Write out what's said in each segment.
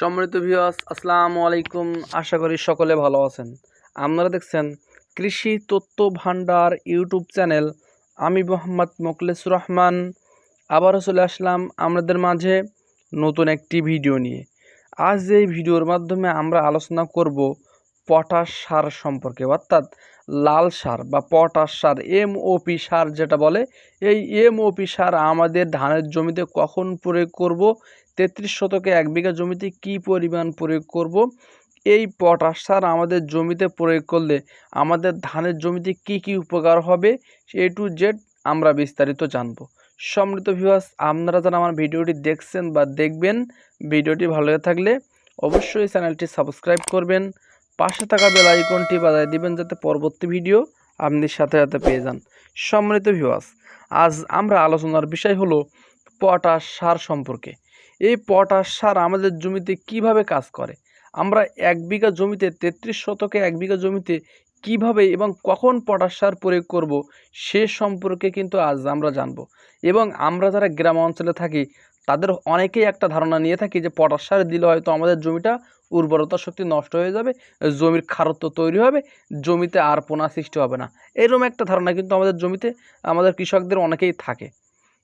সম্মানিত ভিউয়ার্স আসসালামু আলাইকুম। আশা করি সকলে ভালো আছেন। আপনারা দেখছেন কৃষি তথ্য ভান্ডার ইউটিউব চ্যানেল। আমি মোহাম্মদ মোকলেসুর রহমান। আবারও চলে আসলাম আপনাদের মাঝে নতুন একটি ভিডিও নিয়ে। আজ এই ভিডিওর মাধ্যমে আমরা আলোচনা করব পটাশ সার সম্পর্কে, অর্থাৎ লাল সার বা পটাশ সার এমওপি সার যেটা বলে। এই এমওপি সার আমাদের ধানের জমিতে কখন প্রয়োগ করব তেত্রিশ শতকে এক বিঘা জমিতে কি পরিমাণ প্রয়োগ করব? এই পটাশ সার আমাদের জমিতে প্রয়োগ করলে আমাদের ধানের জমিতে কি কি উপকার হবে? এ টু জেড আমরা বিস্তারিত জানব। সম্মিলিত ভিউয়ার্স আপনারা যারা আমার ভিডিওটি দেখছেন বা দেখবেন, ভিডিওটি ভালো থাকলে অবশ্যই চ্যানেলটি সাবস্ক্রাইব করবেন। পাশে থাকা বেল আইকনটি বাজায় দিবেন যাতে পরবর্তী ভিডিও আপনি সাথে সাথে পেয়ে যান। সম্মানিত ভিউয়ার্স আজ আমরা আলোচনার বিষয় হলো পটাশ সার সম্পর্কে। এই পটাশ সার আমাদের জমিতে কীভাবে কাজ করে? আমরা এক বিঘা জমিতে তেত্রিশ শতকে এক বিঘা জমিতে কীভাবে এবং কখন পটাশ সার প্রয়োগ করব, সে সম্পর্কে কিন্তু আজ আমরা জানব। এবং আমরা যারা গ্রাম অঞ্চলে থাকি, তাদের অনেকেই একটা ধারণা নিয়ে থাকি যে পটাশ সার দিলে হয়তো আমাদের জমিটা উর্বরতা শক্তি নষ্ট হয়ে যাবে, জমির খারত্ব তৈরি হবে, জমিতে আর পোনা সৃষ্টি হবে না। এরকম একটা ধারণা কিন্তু আমাদের জমিতে, আমাদের কৃষকদের অনেকেই থাকে।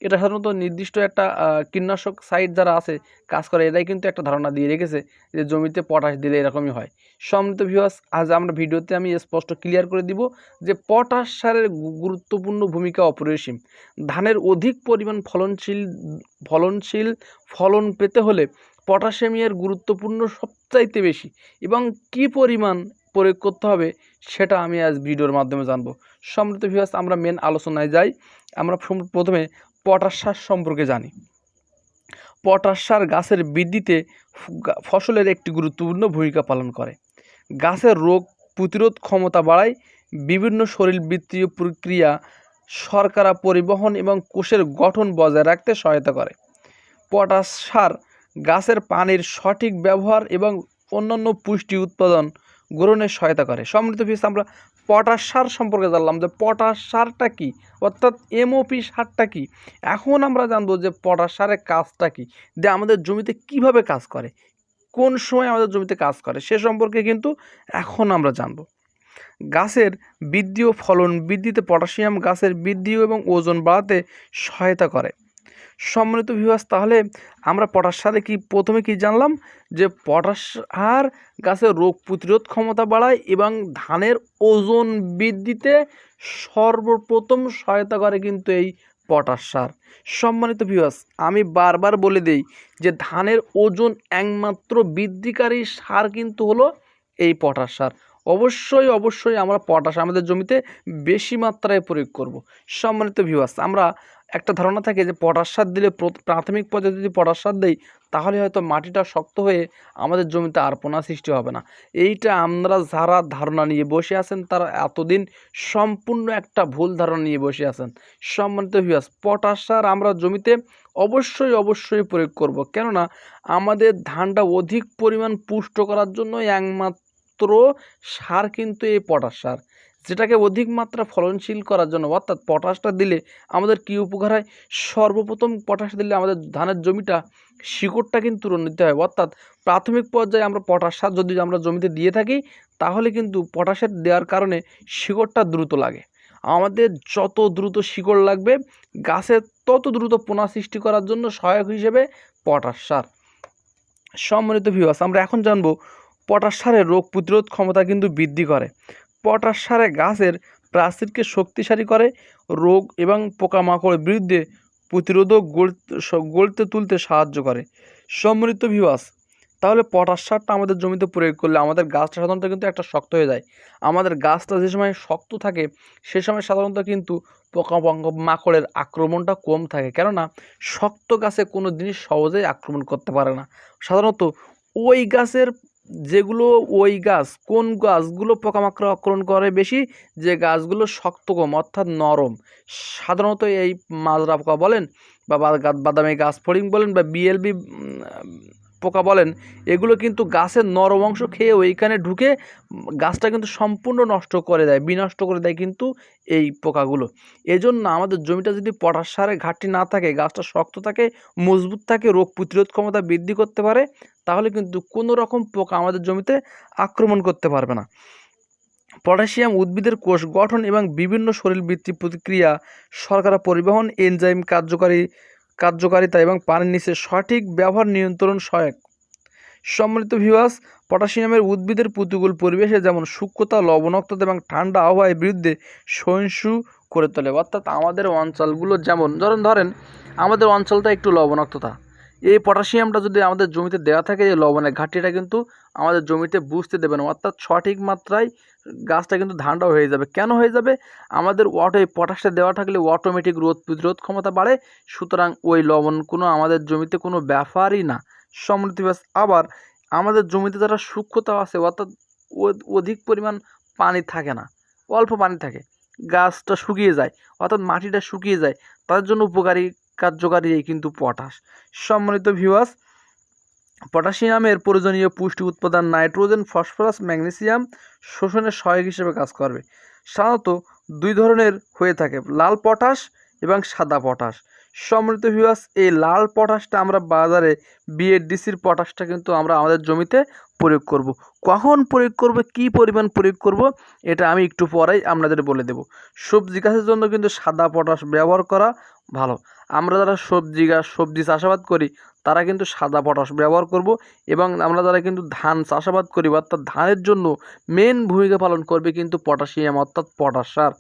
এটা সাধারণত নির্দিষ্ট একটা কীটনাশক সাইট যারা আছে, কাজ করে, এরাই কিন্তু একটা ধারণা দিয়ে রেখেছে যে জমিতে পটাশ দিলে এরকমই হয়। সম্মিলিত ভিউয়ার্স আজ আমরা ভিডিওতে আমি স্পষ্ট ক্লিয়ার করে দিব যে পটাশ সারের গুরুত্বপূর্ণ ভূমিকা অপরিসীম। ধানের অধিক পরিমাণ ফলনশীল ফলনশীল ফলন পেতে হলে পটাশিয়ামের গুরুত্বপূর্ণ সবচাইতে বেশি এবং কি পরিমাণ প্রয়োগ করতে হবে সেটা আমি আজ ভিডিওর মাধ্যমে জানব। সম্মিলিত ভিউয়ার্স আমরা মেন আলোচনায় যাই। আমরা প্রথমে পটাশ সার সম্পর্কে জানি। পটাশ সার গাছের বৃদ্ধিতে ফসলের একটি গুরুত্বপূর্ণ ভূমিকা পালন করে। গাছের রোগ প্রতিরোধ ক্ষমতা বাড়ায়, বিভিন্ন শরীর শরীরবৃত্তীয় প্রক্রিয়া, শর্করা পরিবহন এবং কোষের গঠন বজায় রাখতে সহায়তা করে। পটাশ সার গাছের পানির সঠিক ব্যবহার এবং অন্যান্য পুষ্টি উৎপাদন গ্রহণে সহায়তা করে। সমৃদ্ধ ফিস আমরা পটাশ সার সম্পর্কে জানলাম যে পটাশ সারটা কি? অর্থাৎ এমওপি সারটা কি? এখন আমরা জানব যে পটাশ সারের কাজটা কি? যে আমাদের জমিতে কীভাবে কাজ করে? কোন সময় আমাদের জমিতে কাজ করে? সে সম্পর্কে কিন্তু এখন আমরা জানব। গাছের বৃদ্ধি ও ফলন বৃদ্ধিতে পটাশিয়াম গাছের বৃদ্ধি এবং ওজন বাড়াতে সহায়তা করে। সম্মানিত ভিউয়ার্স তাহলে আমরা পটাশ সারে কি প্রথমে কি জানলাম? যে পটাশ সার গাছের রোগ প্রতিরোধ ক্ষমতা বাড়ায় এবং ধানের ওজন বৃদ্ধিতে সর্বপ্রথম সহায়তা করে কিন্তু এই পটাশ সার। সম্মানিত ভিউয়ার্স আমি বারবার বলে দেই যে ধানের ওজন একমাত্র বৃদ্ধিকারী সার কিন্তু হলো এই পটাশ সার। অবশ্যই অবশ্যই আমরা পটাশ আমাদের জমিতে বেশি মাত্রায় প্রয়োগ করব। সম্মানিত ভিউয়ার্স আমরা একটা ধারণা থাকে যে পটাশ সার দিলে প্রাথমিক পর্যায়ে যদি পটাশ সার দেই, তাহলে হয়তো মাটিটা শক্ত হয়ে আমাদের জমিতে আর পোনা সৃষ্টি হবে না। এইটা আমরা যারা ধারণা নিয়ে বসে আছেন, তারা এতদিন সম্পূর্ণ একটা ভুল ধারণা নিয়ে বসে আছেন। সম্মানিত ভিউয়ার্স পটাশ সার আমরা জমিতে অবশ্যই অবশ্যই প্রয়োগ করব। কেননা আমাদের ধানটা অধিক পরিমাণ পুষ্ট করার জন্য একমাত্র সার কিন্তু এই পটাশ সার, যেটাকে অধিক মাত্রা ফলনশীল করার জন্য, অর্থাৎ পটাশটা দিলে আমাদের কী উপকার হয়? সর্বপ্রথম পটাশ দিলে আমাদের ধানের জমিটা শিকড়টা কিন্তু নিতে হয়। অর্থাৎ প্রাথমিক পর্যায়ে আমরা পটাশ সার যদি আমরা জমিতে দিয়ে থাকি, তাহলে কিন্তু পটাশের দেওয়ার কারণে শিকড়টা দ্রুত লাগে। আমাদের যত দ্রুত শিকড় লাগবে গাছের তত দ্রুত পোনা সৃষ্টি করার জন্য সহায়ক হিসেবে পটাশ সার। সম্মানিত ভিউয়ার্স আমরা এখন জানব পটাশ সারের রোগ প্রতিরোধ ক্ষমতা কিন্তু বৃদ্ধি করে। পটাশ সারে গাছের প্রাচীরকে শক্তিশালী করে, রোগ এবং পোকামাকড়ের বিরুদ্ধে প্রতিরোধক গড়তে তুলতে সাহায্য করে। সম্মিলিত ভিউয়ার্স, তাহলে পটাশ সারটা আমাদের জমিতে প্রয়োগ করলে আমাদের গাছটা সাধারণত কিন্তু একটা শক্ত হয়ে যায়। আমাদের গাছটা যে সময় শক্ত থাকে, সে সময় সাধারণত কিন্তু পোকা মাকড়ের আক্রমণটা কম থাকে। কেননা, শক্ত গাছে কোনো জিনিস সহজেই আক্রমণ করতে পারে না। সাধারণত ওই গাছের যেগুলো ওই গাছ, কোন গাছগুলো পোকামাকড় আক্রমণ করে বেশি? যে গাছগুলো শক্ত কম অর্থাৎ নরম। সাধারণত এই মাজরা পোকা বলেন বা বাদামি গাছ, ফড়িং বলেন বা বিএলবি পোকা বলেন, এগুলো কিন্তু গাছের নরম অংশ খেয়ে ওইখানে ঢুকে গাছটা কিন্তু সম্পূর্ণ নষ্ট করে দেয়, বিনষ্ট করে দেয় কিন্তু এই পোকাগুলো। এজন্য আমাদের জমিটা যদি পটাশ সারের ঘাটতি না থাকে, গাছটা শক্ত থাকে, মজবুত থাকে, রোগ প্রতিরোধ ক্ষমতা বৃদ্ধি করতে পারে তাহলে কিন্তু কোনো রকম পোকা আমাদের জমিতে আক্রমণ করতে পারবে না। পটাশিয়াম উদ্ভিদের কোষ গঠন এবং বিভিন্ন শরীরবৃত্তি প্রতিক্রিয়া শর্করা পরিবহন, এনজাইম কার্যকারী, কার্যকারিতা এবং পানির নিচে সঠিক ব্যবহার নিয়ন্ত্রণ সহায়ক। সম্মিলিত ভিউয়ার্স পটাশিয়ামের উদ্ভিদের প্রতিকূল পরিবেশে যেমন সূক্ষ্মতা, লবণাক্ততা এবং ঠান্ডা আবহাওয়ার বিরুদ্ধে সহিষ্ণু করে তোলে। অর্থাৎ আমাদের অঞ্চলগুলো যেমন, ধরেন ধরেন, আমাদের অঞ্চলটা একটু লবণাক্ততা। এই পটাশিয়ামটা যদি আমাদের জমিতে দেওয়া থাকে যে লবণের ঘাটতিটা কিন্তু আমাদের জমিতে বুঝতে দেবে না অর্থাৎ সঠিক মাত্রায় গাছটা কিন্তু ধানটাও হয়ে যাবে। কেন হয়ে যাবে? আমাদের অটো, এই পটাশটা দেওয়া থাকলে অটোমেটিক রোধ প্রতিরোধ ক্ষমতা বাড়ে। সুতরাং ওই লবণ কোনো আমাদের জমিতে কোনো ব্যাপারই না। সমৃদ্ধি আবার আমাদের জমিতে যারা সূক্ষ্মতা আছে, অর্থাৎ অধিক পরিমাণ পানি থাকে না, অল্প পানি থাকে, গাছটা শুকিয়ে যায়, অর্থাৎ মাটিটা শুকিয়ে যায়, তাদের জন্য উপকারী কার্যকারী এই কিন্তু পটাশ। সম্মানিত ভিউয়ার্স পটাশিয়ামের প্রয়োজনীয় পুষ্টি উৎপাদন নাইট্রোজেন, ফসফরাস, ম্যাগনেসিয়াম শোষণের সহায়ক হিসেবে কাজ করবে। সাধারণত দুই ধরনের হয়ে থাকে, লাল পটাশ এবং সাদা পটাশ। সম্মিলিত ভিউয়ার্স এই লাল পটাশটা আমরা বাজারে বিএডিসির পটাশটা কিন্তু আমরা আমাদের জমিতে প্রয়োগ করব। কখন প্রয়োগ করব, কি পরিমাণ প্রয়োগ করব, এটা আমি একটু পরেই আপনাদের বলে দেব। সবজি গাছের জন্য কিন্তু সাদা পটাশ ব্যবহার করা ভালো। আমরা যারা সবজি গাছ সবজি চাষাবাদ করি, তারা কিন্তু সাদা পটাশ ব্যবহার করব এবং আমরা যারা কিন্তু ধান চাষাবাদ করি অর্থাৎ ধানের জন্য মেন ভূমিকা পালন করবে কিন্তু পটাশিয়াম, অর্থাৎ পটাশ সার।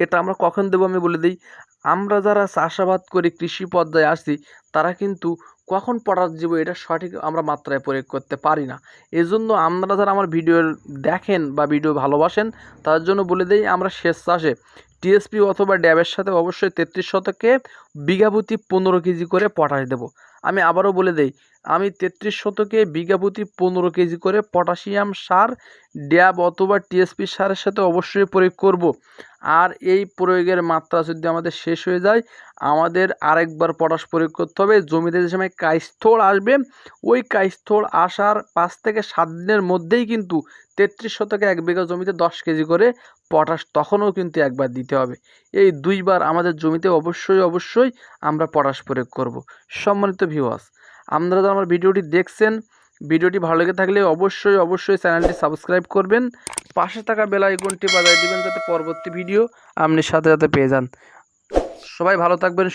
এটা আমরা কখন দেবো আমি বলে দিই, আমরা যারা চাষাবাদ করি, কৃষি পর্যায়ে আসি, তারা কিন্তু কখন পটাশ দেবো এটা সঠিক আমরা মাত্রায় প্রয়োগ করতে পারি না। এজন্য আপনারা যারা আমার ভিডিও দেখেন বা ভিডিও ভালোবাসেন, তার জন্য বলে দিই আমরা শেষ চাষে টিএসপি অথবা ড্যাবের সাথে অবশ্যই তেত্রিশ শতকে বিঘাপতি পনেরো কেজি করে পটাশ দেবো। আমি আবারও বলে দেই, আমি তেত্রিশ শতকে বিঘাপতি পনেরো কেজি করে পটাশিয়াম সার, ড্যাব অথবা টিএসপি সারের সাথে অবশ্যই প্রয়োগ করব। আর এই প্রয়োগের মাত্রা যদি আমাদের শেষ হয়ে যায়, আমাদের আরেকবার পটাশ প্রয়োগ করতে হবে। জমিতে যে সময় কাইস্থল আসবে, ওই কাইস্থল আসার পাঁচ থেকে সাত দিনের মধ্যেই কিন্তু তেত্রিশ শতকে এক বিঘা জমিতে দশ কেজি করে পটাশ তখনও কিন্তু একবার দিতে হবে। এই দুইবার আমাদের জমিতে অবশ্যই অবশ্যই আমরা পটাশ প্রয়োগ করব। সম্মানিত ভিউয়ার্স আপনারা তো আমার ভিডিওটি দেখছেন, ভিডিওটি ভালো লেগে থাকলে অবশ্যই অবশ্যই চ্যানেলটি সাবস্ক্রাইব করবেন। পাশে থাকা বেল আইকনটি বাজায় দিবেন যাতে পরবর্তী ভিডিও আপনি সাথে সাথে পেয়ে যান। সবাই ভালো থাকবেন